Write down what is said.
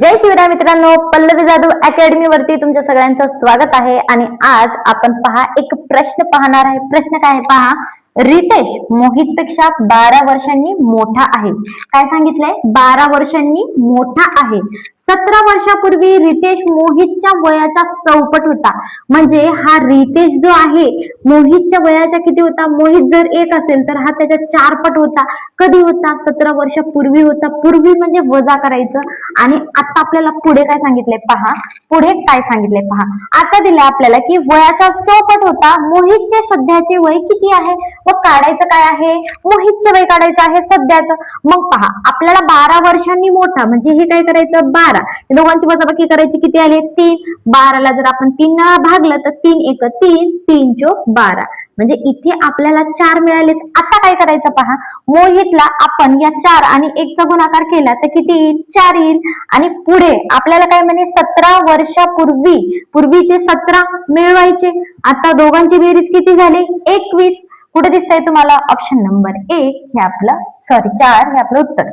जय शिवराय मित्रांनो पल्लवी जाधव अकॅडमी वरती तुमच्या सगळ्यांचं स्वागत आहे. आणि आज आपण पहा एक प्रश्न पाहणार आहे. प्रश्न काय आहे पहा रितेश मोहित पेक्षा बारा वर्षांनी मोठा आहे. काय सांगितलंय? बारा वर्षांनी मोठा आहे. सतरा वर्षापूर्वी रितेश मोहितच्या वयाचा चौपट होता. म्हणजे हा रितेश जो आहे मोहितच्या वयाचा किती होता? मोहित जर एक असेल तर हा त्याच्या चारपट होता. कधी होता? सतरा वर्षापूर्वी होता. पूर्वी म्हणजे वजा करायचं. आणि आता आपल्याला पुढे काय सांगितलंय? पहा. पुढे काय सांगितलंय? पहा. आता दिलं आपल्याला की वयाचा चौपट होता. मोहितचे सध्याचे वय किती आहे? व काढायचं काय आहे? मोहितचे वय काढायचं आहे सध्याचं. मग पहा. आपल्याला बारा वर्षांनी मोठा. म्हणजे हे काय करायचं? बारा. दोघांची वजाबाकी करायची किती आली? तीन. बाराला जर आपण तीन वेळा भागलं तर तीन एक तीन तीन चोक बारा. म्हणजे इथे आपल्याला चार मिळालेत. आता काय करायचं पहा? मोहितला आपण या चार आणि एकचा गुणाकार केला तर किती येईल? चार येईल. आणि पुढे आपल्याला काय म्हणे? सतरा वर्षापूर्वी पूर्वीचे सतरा मिळवायचे. आता दोघांची बेरीज किती झाली? एकवीस. कुठे दिसतंय तुम्हाला? ऑप्शन नंबर एक हे आपलं सॉरी चार हे आपलं उत्तर.